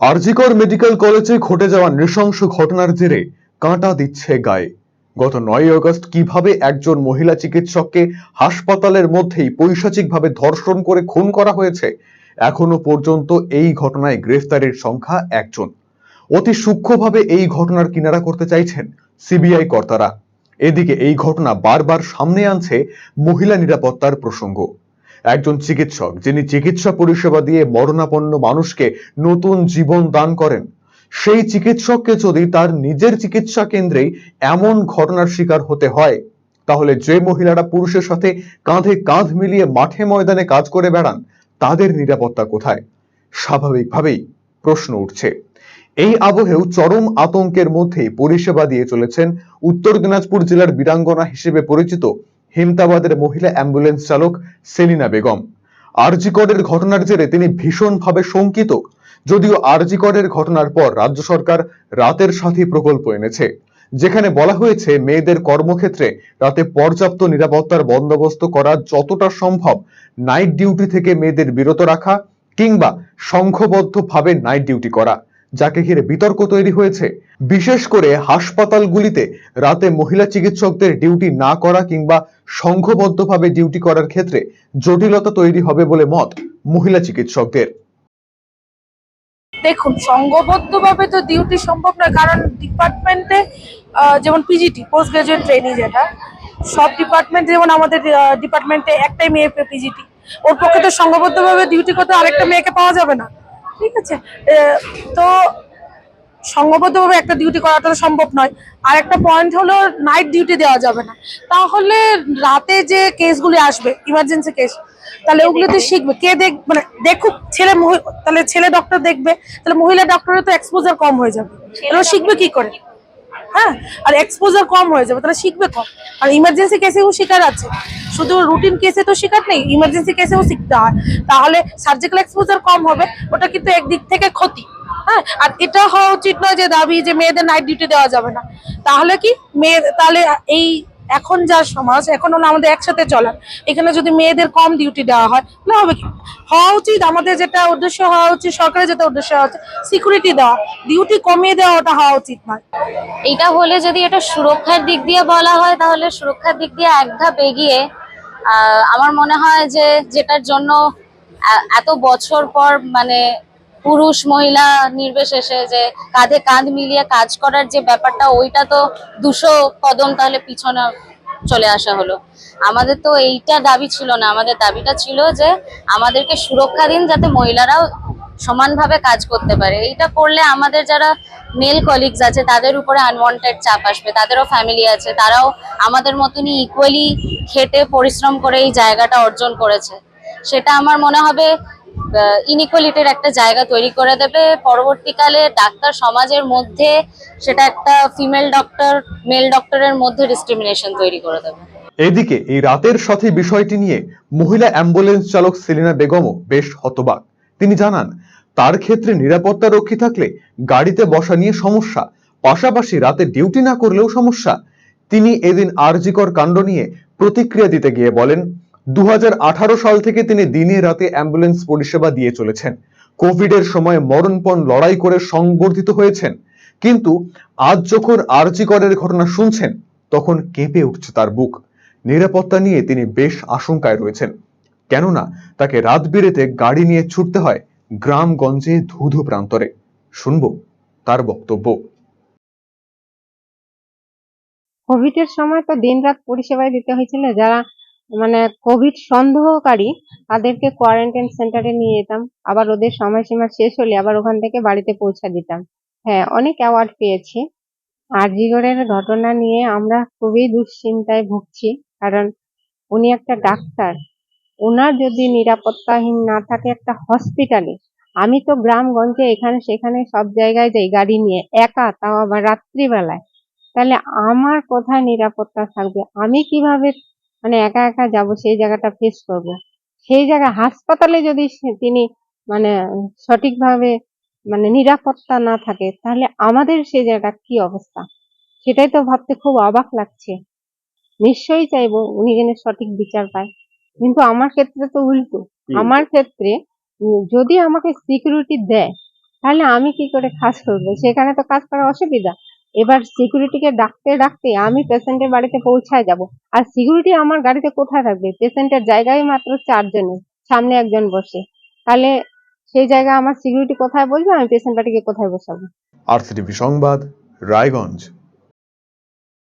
RG Kar medical কলেজে ঘটে যাওয়া নৃশংস ঘটনার জেরে কাঁটা দিচ্ছে গায়ে। গত নয় আগস্ট কীভাবে একজন মহিলা চিকিৎসককে হাসপাতালের মধ্যেই পৈশাচিকভাবে ধর্ষণ করে খুন করা হয়েছে, এখনও পর্যন্ত এই ঘটনায় গ্রেফতারের সংখ্যা একজন। অতি সূক্ষ্মভাবে এই ঘটনার কিনারা করতে চাইছেন সিবিআই কর্তারা। এদিকে এই ঘটনা বারবার সামনে আনছে মহিলা নিরাপত্তার প্রসঙ্গ। একজন চিকিৎসক, যিনি চিকিৎসা পরিষেবা দিয়ে মরণাপন্ন মানুষকে নতুন জীবন দান করেন। সেই চিকিৎসককে যদি তার নিজের চিকিৎসা কেন্দ্রেই এমন ঘটনার শিকার হতে হয়, তাহলে যে মহিলারা পুরুষের সাথে কাঁধে কাঁধ মিলিয়ে মাঠে ময়দানে কাজ করে বেড়ান, তাদের নিরাপত্তা কোথায়? স্বাভাবিকভাবেই প্রশ্ন উঠছে। এই আবহেও চরম আতঙ্কের মধ্যে পরিষেবা দিয়ে চলেছেন উত্তর দিনাজপুর জেলার বীরাঙ্গনা হিসেবে পরিচিত হেমতাবাদের মহিলা অ্যাম্বুলেন্স চালক সেলিনা বেগম। আরজিকরের ঘটনার জেরে তিনি ভীষণভাবে শঙ্কিত। যদিও আরজিকরের ঘটনার পর রাজ্য সরকার রাতের সাথী প্রকল্প এনেছে। যেখানে বলা হয়েছে, মেয়েদের কর্মক্ষেত্রে রাতে পর্যাপ্ত নিরাপত্তার বন্দোবস্ত করা যতটা সম্ভব, নাইট ডিউটি থেকে মেয়েদের বিরত রাখা কিংবা সংঘবদ্ধভাবে নাইট ডিউটি করা। যাকে ঘিরে বিতর্ক তৈরি হয়েছে। বিশেষ করে হাসপাতালগুলিতে রাতে মহিলা চিকিৎসকদের ডিউটি না করা কিংবা সংঘবদ্ধভাবে ডিউটি করার ক্ষেত্রে জটিলতা তৈরি হবে বলে মত মহিলা চিকিৎসকদের। দেখুন, সংঘবদ্ধভাবে তো ডিউটি সম্ভব নয়, কারণ ডিপার্টমেন্টে যেমন পিজিটি পোস্ট গ্রাজুয়েট ট্রেনিং যেটা, সব ডিপার্টমেন্ট যেমন আমাদের ডিপার্টমেন্টে একটাই মেয়ে পিজিটি ওর পক্ষে তো সংঘবদ্ধভাবে ডিউটি করতে আরেকটা মেয়েকে পাওয়া যাবে না। ঠিক আছে? তো সংঘবদ্ধভাবে একটা ডিউটি করাটা তো সম্ভব নয়। আর একটা পয়েন্ট হলো নাইট ডিউটি দেওয়া যাবে না। তাহলে রাতে যে কেসগুলি আসবে ইমার্জেন্সি কেস তাহলে ওগুলোতে শিখবে। কে দেখ মানে দেখুক ছেলে তাহলে ছেলে ডক্টর দেখবে তাহলে মহিলা ডক্টরের তো এক্সপোজার কম হয়ে যাবে। শিখবে কি করে? হ্যাঁ? আর এক্সপোজার কম হয়ে যাবে, তাহলে শিখবে কম। আর ইমার্জেন্সি কেসেও শিকার আছে। শুধু রুটিন কেসে তো শিকার নেই ইমার্জেন্সি কেসেও শিখতে হয়। তাহলে সার্জিক্যাল এক্সপোজার কম হবে, ওটা কিন্তু একদিক থেকে ক্ষতি। হ্যাঁ? আর এটা হওয়া উচিত নয় যে দাবি যে মেয়েদের নাইট ডিউটি দেওয়া যাবে না। তাহলে কি? মেয়ে তাহলে এই এখন যা সমাজ এখন হলো আমাদের একসাথে চলার। এখানে যদি মেয়েদের কম ডিউটি দেওয়া হয় না হবে কি? হওয়া উচিত আমাদের যেটা উদ্দেশ্য, হওয়া উচিত সরকারের যেটা উদ্দেশ্য, হওয়া উচিত সিকিউরিটি দেওয়া। ডিউটি কমিয়ে দেওয়া ওটা হওয়া উচিত নয়। এটা হলে যদি এটা সুরক্ষার দিক দিয়ে বলা হয়, তাহলে সুরক্ষার দিক দিয়ে এক ধাপ এগিয়ে আমার মনে হয় যে যেটার জন্য এত বছর পর মানে পুরুষ মহিলা নির্বিশেষে যে কাঁধে কাঁধ মিলিয়ে কাজ করার যে ব্যাপারটা, ওইটা তো দুশো কদম তাহলে পিছনে চলে আসা হলো। আমাদের তো এইটা দাবি ছিল না। আমাদের দাবিটা ছিল যে আমাদেরকে সুরক্ষা দিন যাতে মহিলারাও সমানভাবে কাজ করতে পারে। এইটা করলে আমাদের যারা মেল কলিগস আছে, তাদের উপরে আনওয়ান্টেড চাপ আসবে, তাদেরও ফ্যামিলি আছে, তারাও আমাদের মতনই ইকুয়ালি খেটে পরিশ্রম করে এই জায়গাটা অর্জন করেছে। সেটা আমার মনে হবে ইনইকুয়ালিটির একটা জায়গা তৈরি করে দেবে। পরবর্তীকালে ডাক্তার সমাজের মধ্যে সেটা একটা ফিমেল ডক্টর মেল ডক্টরের মধ্যে ডিসক্রিমিনেশন তৈরি করে দেবে। এদিকে এই রাতের সাথে বিষয়টি নিয়ে মহিলা অ্যাম্বুলেন্স চালক সেলিনা বেগমও বেশ হতবাক। তিনি জানান, তার ক্ষেত্রে নিরাপত্তা রক্ষী থাকলে গাড়িতে বসা নিয়ে সমস্যা, পাশাপাশি রাতে ডিউটি না করলেও সমস্যা। তিনি এদিন আরজিকর কাণ্ড নিয়ে প্রতিক্রিয়া দিতে গিয়ে বলেন দু হাজার আঠারো সাল থেকে তিনি দিনে রাতে অ্যাম্বুলেন্স পরিষেবা দিয়ে চলেছেন। কোভিড এর সময় মরণপণ লড়াই করে সংবর্ধিত হয়েছেন। কিন্তু আজ যখন আরজিকরের ঘটনা শুনছেন, তখন কেঁপে উঠছে তার বুক। নিরাপত্তা নিয়ে তিনি বেশ আশঙ্কায় রয়েছেন। কেননা তাকে রাত বিরেতে গাড়ি নিয়ে ছুটতে হয় গ্রামগঞ্জে ধুধু প্রান্তরে। শুনব তার বক্তব্য। কোভিড এর সময় তো দিনরাত পরিষেবায় দিতে হয়েছিল। যারা মানে কোভিড সন্দেহকারী তাদেরকে কোয়ারেন্টাইন সেন্টারে নিয়ে যেতাম। আবার ওদের সময়সীমা শেষ হলে আবার ওখান থেকে বাড়িতে পৌঁছা দিতাম। হ্যাঁ অনেক অ্যাওয়ার্ড পেয়েছি। আরজিগরের ঘটনা নিয়ে আমরা খুবই দুশ্চিন্তায় ভুগছি। কারণ উনি একটা ডাক্তার। ওনার যদি নিরাপত্তাহীন না থাকে একটা হসপিটালে আমি তো গ্রামগঞ্জে এখানে সেখানে সব জায়গায় যাই, গাড়ি নিয়ে, একা, তাও আবার রাত্রিবেলায়। তাহলে আমার কোথায় নিরাপত্তা থাকবে? আমি কীভাবে মানে একা একা যাব সেই জায়গাটা ফেস করব। সেই জায়গা হাসপাতালে যদি তিনি মানে সঠিকভাবে মানে নিরাপত্তা না থাকে তাহলে আমাদের সেই জায়গাটা কি অবস্থা? সেটাই তো ভাবতে খুব অবাক লাগছে। নিশ্চয়ই চাইব উনি যেন সঠিক বিচার পায়। কিন্তু আমার ক্ষেত্রে তো উল্টো। আমার ক্ষেত্রে যদি আমাকে সিকিউরিটি দেয় তাহলে আমি কি করে কাজ করব? সেখানে তো কাজ করা অসুবিধা। এবার সিকিউরিটিকে ডাকতে ডাকতে আমি পেশেন্টের বাড়িতে পৌঁছায় যাব। আর সিকিউরিটি আমার গাড়িতে কোথায় থাকবে? পেশেন্টের জায়গায় মাত্র চারজনের সামনে একজন বসে। তাহলে সেই জায়গায় আমার সিকিউরিটি কোথায় বসবে? আমি পেশেন্ট বাড়িকে কোথায় বসাবো? আরসিটিভি সংবাদ, রায়গঞ্জ।